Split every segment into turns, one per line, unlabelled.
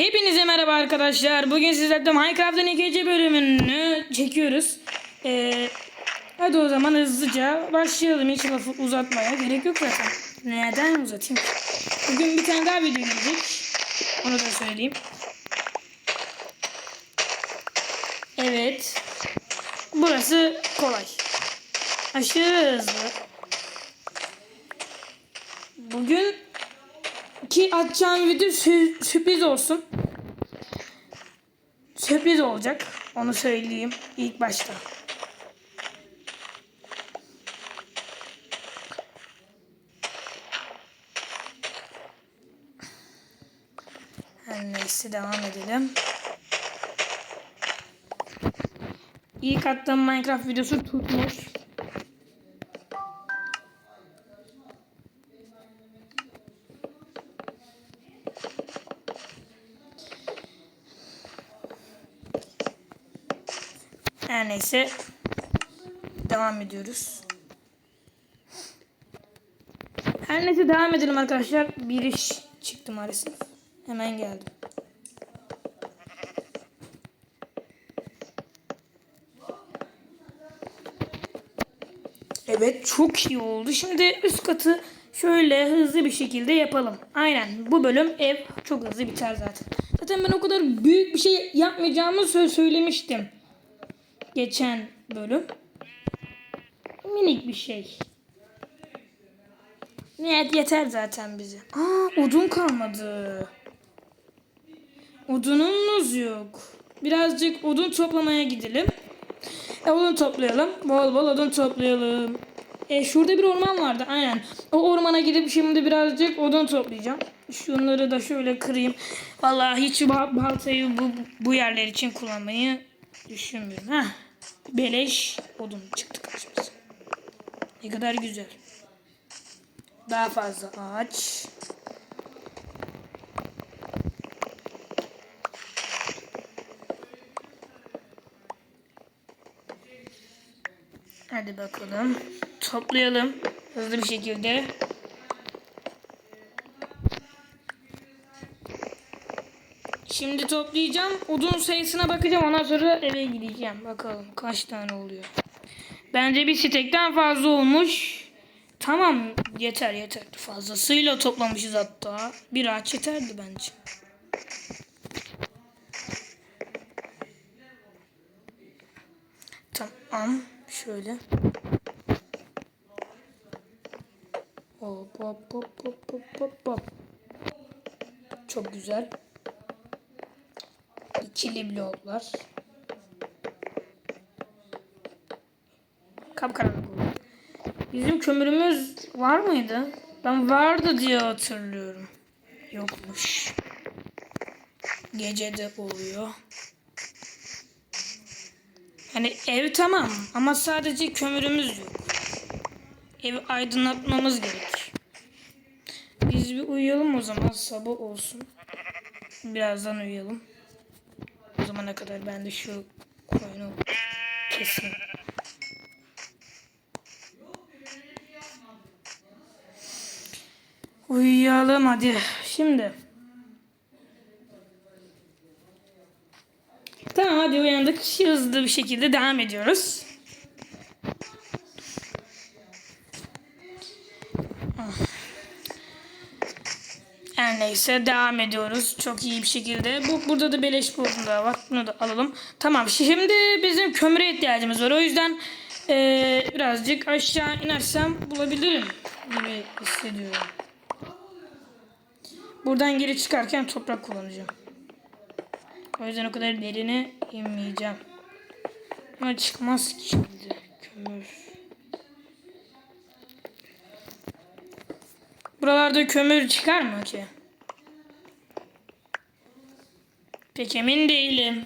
Hepinize merhaba arkadaşlar. Bugün sizlerle Minecraft'ın ikinci bölümünü çekiyoruz. Ee, hadi o zaman hızlıca başlayalım. Hiç lafı uzatmaya gerek yok zaten. Neden uzatayım? Bugün bir tane daha video gelecek. Onu da söyleyeyim. Evet. Burası kolay. Aşırı hızlı. Bugün ki atacağım video sü- sürpriz olsun. Sürpriz olacak. Onu söyleyeyim ilk başta. Her neyse devam edelim. İlk attığım Minecraft videosu tutmuş. Neyse devam ediyoruz. Her neyse devam edelim arkadaşlar. Bir iş çıktı maalesef. Hemen geldim. Evet çok iyi oldu. Şimdi üst katı şöyle hızlı bir şekilde yapalım. Aynen bu bölüm ev çok hızlı biter zaten. Zaten ben o kadar büyük bir şey yapmayacağımı söylemiştim. Geçen bölüm. Minik bir şey. Evet yeter zaten bize. Aa odun kalmadı. Odunumuz yok. Birazcık odun toplamaya gidelim. E, odun toplayalım. Bol bol odun toplayalım. E, şurada bir orman vardı aynen. O ormana gidip şimdi birazcık odun toplayacağım. Şunları da şöyle kırayım. Vallahi hiç ba- baltayı bu, bu yerler için kullanmayı düşünmüyorum. Heh. Beleş odun çıktı karşımıza. Ne kadar güzel. Daha fazla ağaç. Hadi bakalım. Toplayalım. Hızlı bir şekilde. Şimdi toplayacağım. Odun sayısına bakacağım. Ondan sonra eve gideceğim. Bakalım kaç tane oluyor. Bence bir stekten fazla olmuş. Tamam yeter yeter. Fazlasıyla toplamışız hatta. Bir ağaç yeterdi bence. Tamam. Şöyle. Hop hop hop hop hop hop. Çok güzel. İkili bloklar. Kapkaranlık oldu. Bizim kömürümüz var mıydı? Ben vardı diye hatırlıyorum. Yokmuş. Gecede oluyor. Yani ev tamam ama sadece kömürümüz yok. Evi aydınlatmamız gerek. Biz bir uyuyalım o zaman sabah olsun. Birazdan uyuyalım. Zamana kadar ben de şu koyunu keseyim. Uyuyalım hadi. Şimdi. Tamam hadi uyandık. Hızlı bir şekilde devam ediyoruz. Neyse devam ediyoruz. Çok iyi bir şekilde. Bu burada da beleş odun daha var. Bunu da alalım. Tamam şimdi bizim kömüre ihtiyacımız var. O yüzden eee, birazcık aşağı inersem bulabilirim gibi hissediyorum. Buradan geri çıkarken toprak kullanacağım. O yüzden o kadar derine inmeyeceğim. Ama çıkmaz ki şimdi. Kömür. Buralarda kömür çıkar mı ki? Pek emin değilim.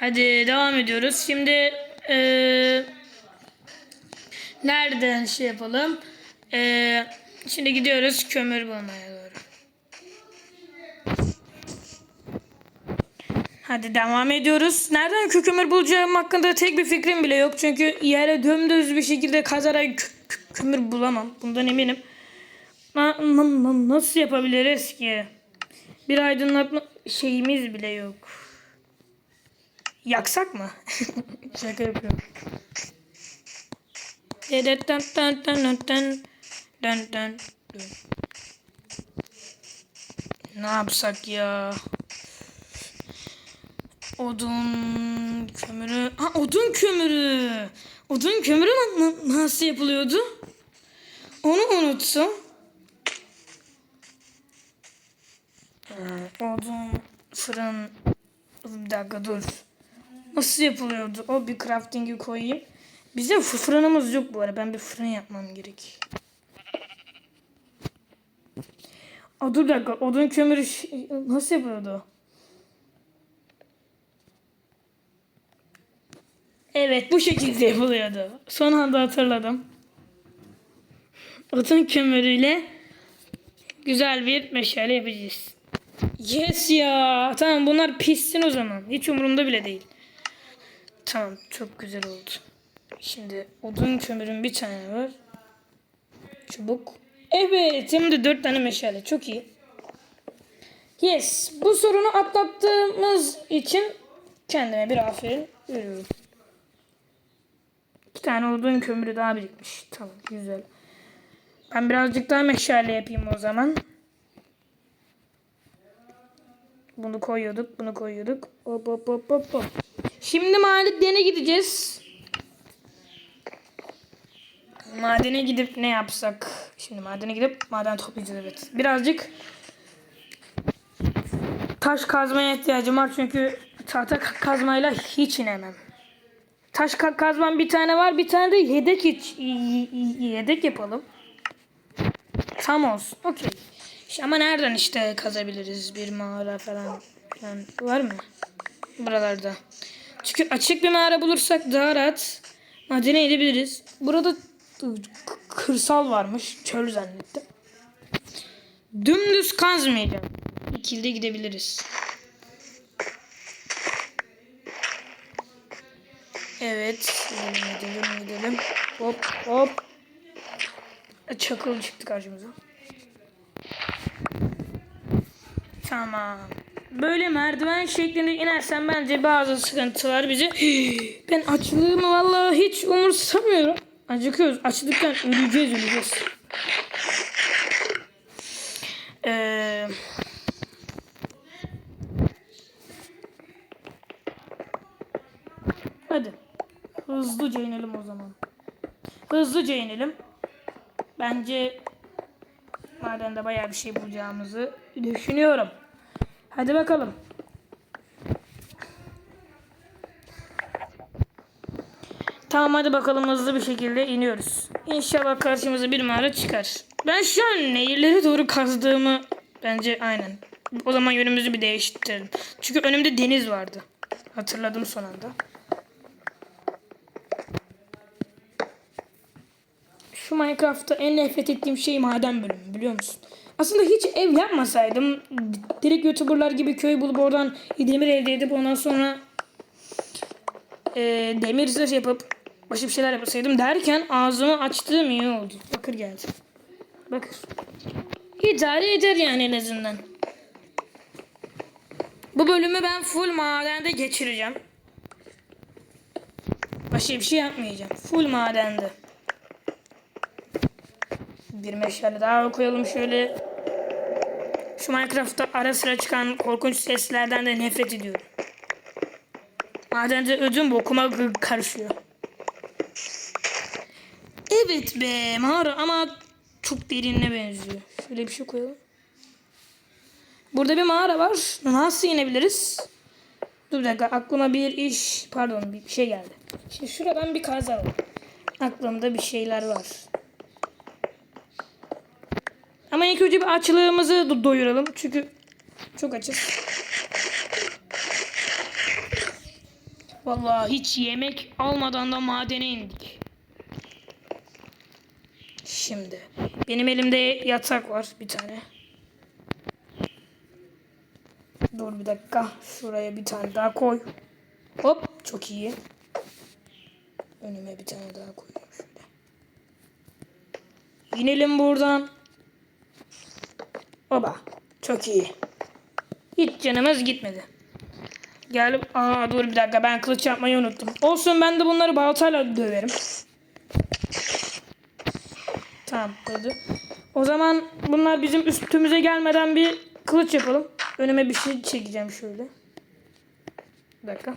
Hadi devam ediyoruz. Şimdi eee nereden şey yapalım? Eee şimdi gidiyoruz kömür bulmaya doğru. Hadi devam ediyoruz. Nereden kö- kömür bulacağım hakkında tek bir fikrim bile yok. Çünkü yere dümdüz bir şekilde kazarak kö- kö- kömür bulamam. Bundan eminim. Nasıl yapabiliriz ki? Bir aydınlatma şeyimiz bile yok. Yaksak mı? Şaka yapıyorum. Ne yapsak ya? Odun kömürü. Ha odun kömürü. Odun kömürü nasıl yapılıyordu? Onu unuttum. Ha, Odun, fırın. Bir dakika dur. Nasıl yapılıyordu? O bir crafting'i koyayım. Fı- fırınımız yok bu arada. Ben bir fırın yapmam gerek. Aa, dur bir dakika. Odun kömürü nasıl yapıyordu? Evet bu şekilde yapılıyordu. Son anda hatırladım. Odun kömürüyle güzel bir meşale yapacağız. Yes ya. Tamam bunlar pişsin o zaman. Hiç umurumda bile değil. Tamam çok güzel oldu. Şimdi odun kömürün bir tane var. Çubuk. Evet de dört tane meşale. Çok iyi. Yes. Bu sorunu atlattığımız için kendime bir aferin veriyorum. İki tane odun kömürü daha birikmiş. Tamam güzel. Ben birazcık daha meşale yapayım o zaman. Bunu koyuyorduk, bunu koyuyorduk. Hop hop hop hop hop. Şimdi madene gideceğiz. Madene gidip ne yapsak? Şimdi madene gidip maden toplayacağız evet. Birazcık taş kazmaya ihtiyacım var çünkü tahta ka- kazmayla hiç inemem. Taş ka- kazmam bir tane var, bir tane de yedek hiç yedek yapalım. Tam olsun. Okey. İşte ama nereden işte kazabiliriz bir mağara falan, falan var mı? Buralarda. Çünkü açık bir mağara bulursak daha rahat madene inebiliriz. Burada kırsal varmış. Çöl zannettim. Dümdüz kazmayacağım. İkilde gidebiliriz. Evet. Gidelim gidelim. Hop hop. Çakıl çıktı karşımıza. Tamam. Böyle merdiven şeklinde inersen bence bazı sıkıntılar bizi... Ben açlığımı vallahi hiç umursamıyorum. Acıkıyoruz. Açlıktan öleceğiz öleceğiz. Ee, hadi. Hızlıca inelim o zaman. Hızlıca inelim. Bence madende bayağı bir şey bulacağımızı düşünüyorum. Hadi bakalım. Tamam hadi bakalım hızlı bir şekilde iniyoruz. İnşallah karşımıza bir mağara çıkar. Ben şu an nehirlere doğru kazdığımı bence aynen. O zaman yönümüzü bir değiştirelim. Çünkü önümde deniz vardı. Hatırladım son anda. Şu Minecraft'ta en nefret ettiğim şey maden bölümü biliyor musun? Aslında hiç ev yapmasaydım direkt YouTuber'lar gibi köy bulup oradan demir elde edip ondan sonra e, demir zırh yapıp başka bir şeyler yapsaydım derken ağzımı açtığım iyi oldu. Bakır geldi. Bakır. İdare eder yani en azından. Bu bölümü ben full madende geçireceğim. Başka bir şey yapmayacağım. Full madende. Bir meşale daha koyalım şöyle. Şu Minecraft'ta ara sıra çıkan korkunç seslerden de nefret ediyorum. Madende ödüm bokuma karışıyor. Evet be mağara ama çok derinine benziyor. Şöyle bir şey koyalım. Burada bir mağara var. Nasıl inebiliriz? Dur bir dakika aklıma bir iş pardon bir şey geldi. Şimdi şuradan bir kazalım. Aklımda bir şeyler var. Ama ilk önce bir açlığımızı do- doyuralım. Çünkü çok açız. Vallahi hiç yemek almadan da madene indik. Şimdi benim elimde yatak var bir tane. Dur bir dakika. Şuraya bir tane daha koy. Hop çok iyi. Önüme bir tane daha koyuyorum şöyle. İnelim buradan. Oba. Çok iyi. Hiç canımız gitmedi. Gel. Aa dur bir dakika ben kılıç yapmayı unuttum. Olsun ben de bunları baltayla döverim. Tamam oldu. O zaman bunlar bizim üstümüze gelmeden bir kılıç yapalım. Önüme bir şey çekeceğim şöyle. Bir dakika.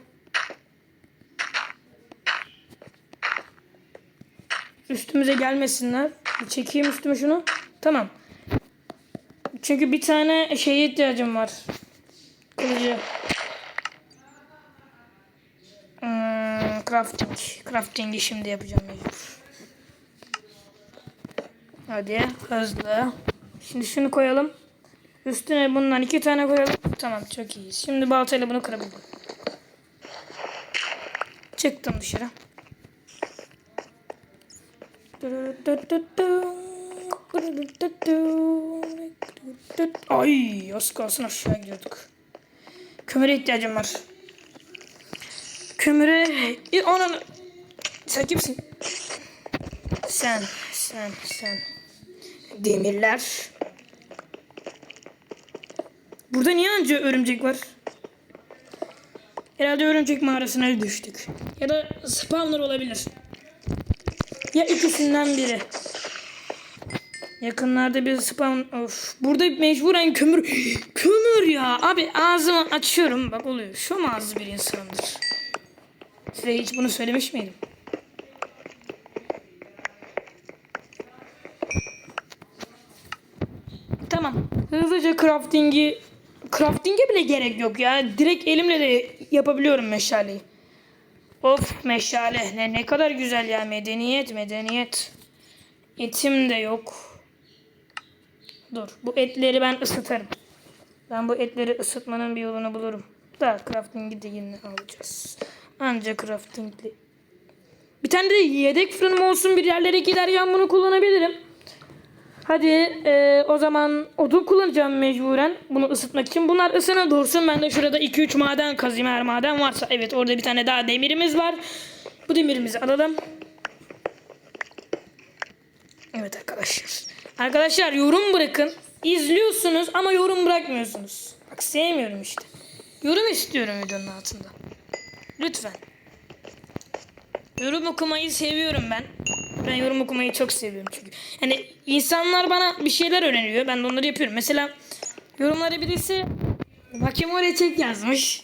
Üstümüze gelmesinler. Bir çekeyim üstüme şunu. Tamam. Çünkü bir tane şeye ihtiyacım var. Kılıcı. Hmm, crafting. Crafting'i şimdi yapacağım. Hadi hızlı. Şimdi şunu koyalım. Üstüne bundan iki tane koyalım. Tamam çok iyi. Şimdi baltayla bunu kırabildim. Çıktım dışarı. Ay az kalsın aşağı gidiyorduk. Kömüre ihtiyacım var. Kömüre... İ, Onun... Sen kimsin? Sen, sen, sen. Demirler. Burada niye anca örümcek var? Herhalde örümcek mağarasına düştük. Ya da spawner olabilir. Ya ikisinden biri. Yakınlarda bir spawn... Of. Burada mecburen kömür... Kömür ya. Abi ağzımı açıyorum. Bak oluyor. Şu mu ağzı bir insandır? Size hiç bunu söylemiş miydim? Tamam. Hızlıca crafting'i crafting'e bile gerek yok ya. Direkt elimle de yapabiliyorum meşaleyi. Of meşale ne, ne kadar güzel ya medeniyet medeniyet. Etim de yok. Dur bu etleri ben ısıtırım. Ben bu etleri ısıtmanın bir yolunu bulurum. Da crafting'i de yine alacağız. Anca crafting'li. Bir tane de yedek fırınım olsun bir yerlere giderken bunu kullanabilirim. Hadi e, o zaman odun kullanacağım mecburen bunu ısıtmak için. Bunlar ısına dursun. Ben de şurada 2-3 maden kazayım eğer maden varsa. Evet orada bir tane daha demirimiz var. Bu demirimizi alalım. Evet arkadaşlar. Arkadaşlar yorum bırakın. İzliyorsunuz ama yorum bırakmıyorsunuz. Bak sevmiyorum işte. Yorum istiyorum videonun altında. Lütfen. Yorum okumayı seviyorum ben. Ben yorum okumayı çok seviyorum çünkü. Yani insanlar bana bir şeyler öneriyor. Ben de onları yapıyorum. Mesela yorumlara birisi Makimore çek yazmış.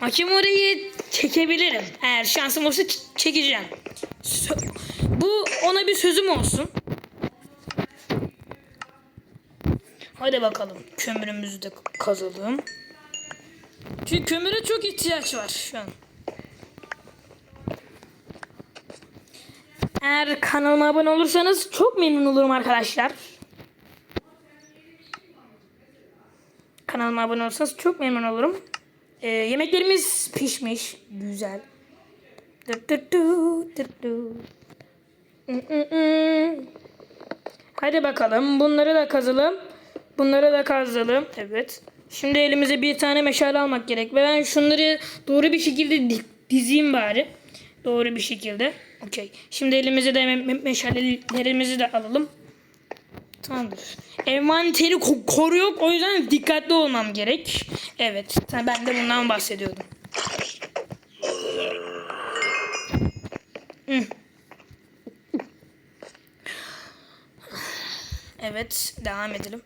Makimore'yi çekebilirim. Eğer şansım olsa ç- çekeceğim. Bu ona bir sözüm olsun. Hadi bakalım. Kömürümüzü de kazalım. Çünkü kömüre çok ihtiyaç var şu an. Eğer kanalıma abone olursanız çok memnun olurum arkadaşlar. Kanalıma abone olursanız çok memnun olurum. Ee, yemeklerimiz pişmiş. Güzel. Mm, mm, mm. Hadi bakalım. Bunları da kazalım. Bunları da kazalım. Evet. Şimdi elimize bir tane meşale almak gerek. Ve ben şunları doğru bir şekilde di- dizeyim bari. Doğru bir şekilde. Okey. Şimdi elimize de me- me- meşalelerimizi de alalım. Tamamdır. Envanteri ko- koru yok. O yüzden dikkatli olmam gerek. Evet. Ben de bundan bahsediyordum. Evet. Devam edelim.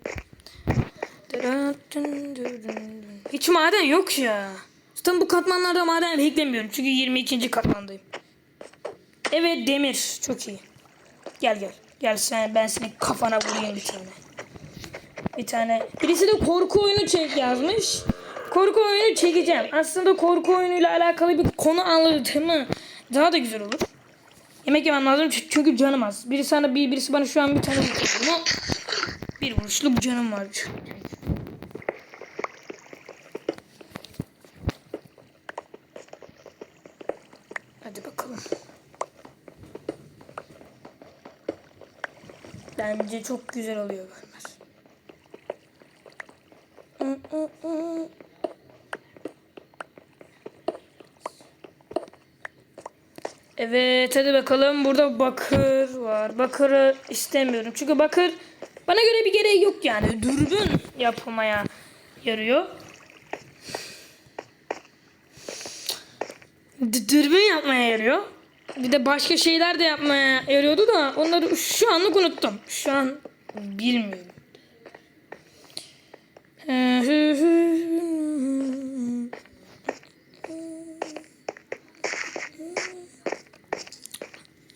Hiç maden yok ya. Zaten bu katmanlarda maden beklemiyorum. Çünkü 22. katmandayım. Evet demir. Çok iyi. Gel gel. Gel sen ben seni kafana vurayım bir tane. Bir tane. Birisi de korku oyunu çek yazmış. Korku oyunu çekeceğim. Aslında korku oyunuyla alakalı bir konu anlatımı daha da güzel olur. Yemek yemem lazım çü- çünkü canım az. Birisi sana bir birisi bana şu an bir tane vurdu. Bir vuruşluk canım var. Hadi bakalım. Bence çok güzel oluyor mermer. Evet hadi bakalım. Burada bakır var. Bakırı istemiyorum. Çünkü bakır Bana göre bir gereği yok yani. Dürbün yapmaya yarıyor. D- dürbün yapmaya yarıyor. Bir de başka şeyler de yapmaya yarıyordu da onları şu anlık unuttum. Şu an bilmiyorum.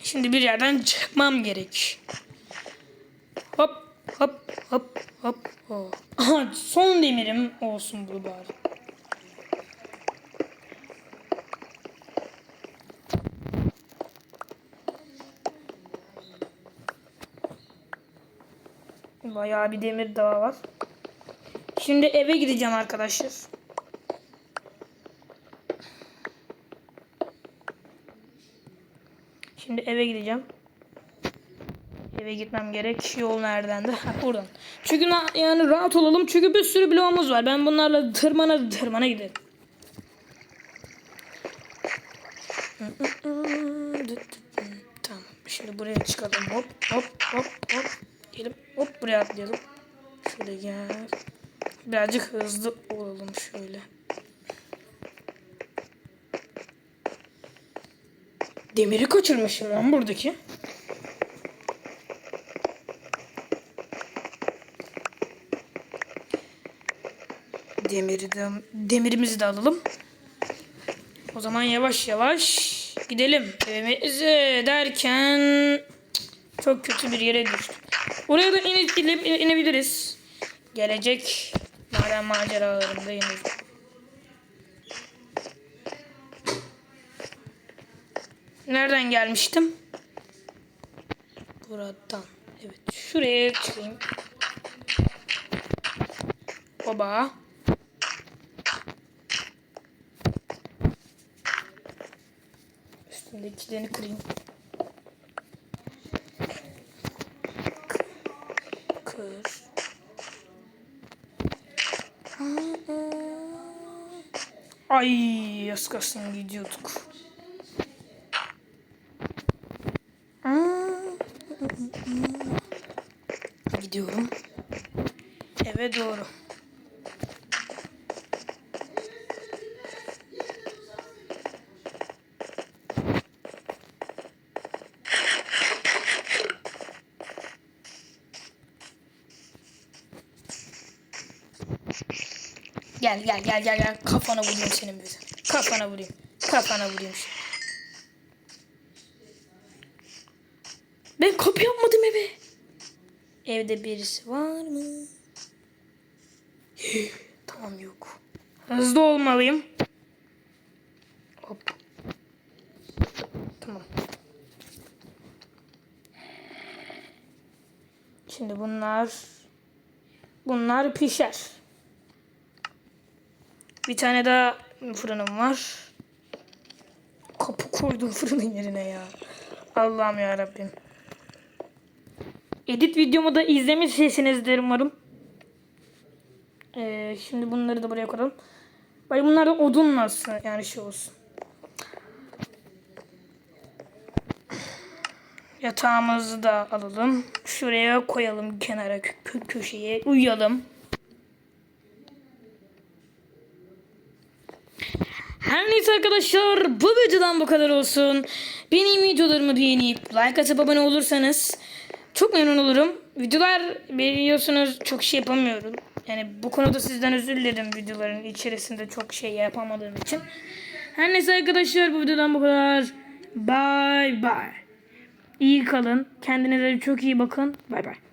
Şimdi bir yerden çıkmam gerek. Hop hop hop hop son demirim olsun bu bari. Bayağı bir demir daha var. Şimdi eve gideceğim arkadaşlar. Şimdi eve gideceğim. Eve gitmem gerek. Yol nereden de? Ha, buradan. Çünkü yani rahat olalım. Çünkü bir sürü bloğumuz var. Ben bunlarla tırmana tırmana giderim. Tamam. Şimdi buraya çıkalım. Hop hop hop hop. Gelip hop buraya atlayalım. Şöyle gel. Birazcık hızlı olalım şöyle. Demiri kaçırmışım lan buradaki. Demiri de, demirimizi de alalım. O zaman yavaş yavaş gidelim. Evimize derken çok kötü bir yere düştük. Oraya da ine, ine- inebiliriz. Gelecek maden maceralarında ineriz. Nereden gelmiştim? Buradan. Evet. Şuraya çıkayım. Oba. Üstündekilerini kırayım. Kır. Ay, az gidiyorduk. Gidiyorum. Eve doğru. Gel gel gel gel gel kafana vurayım senin bir. Kafana vurayım. Kafana vurayım. Ben kapı yapmadım eve. Evde birisi var mı? tamam yok. Hızlı olmalıyım. Hop. Tamam. Şimdi bunlar bunlar pişer. Bir tane daha fırınım var. Kapı koydum fırının yerine ya. Allah'ım ya Rabbim. Edit videomu da izlemişsinizdir umarım. Ee, şimdi bunları da buraya koyalım. Bari bunlar da odun nasıl yani şey olsun. Yatağımızı da alalım. Şuraya koyalım kenara kö- köşeye. Uyuyalım. Arkadaşlar bu videodan bu kadar olsun. Benim videolarımı beğenip like atıp abone olursanız çok memnun olurum. Videolar biliyorsunuz çok şey yapamıyorum. Yani bu konuda sizden özür dilerim videoların içerisinde çok şey yapamadığım için. Her neyse arkadaşlar bu videodan bu kadar. Bye bye. İyi kalın. Kendinize çok iyi bakın. Bye bye.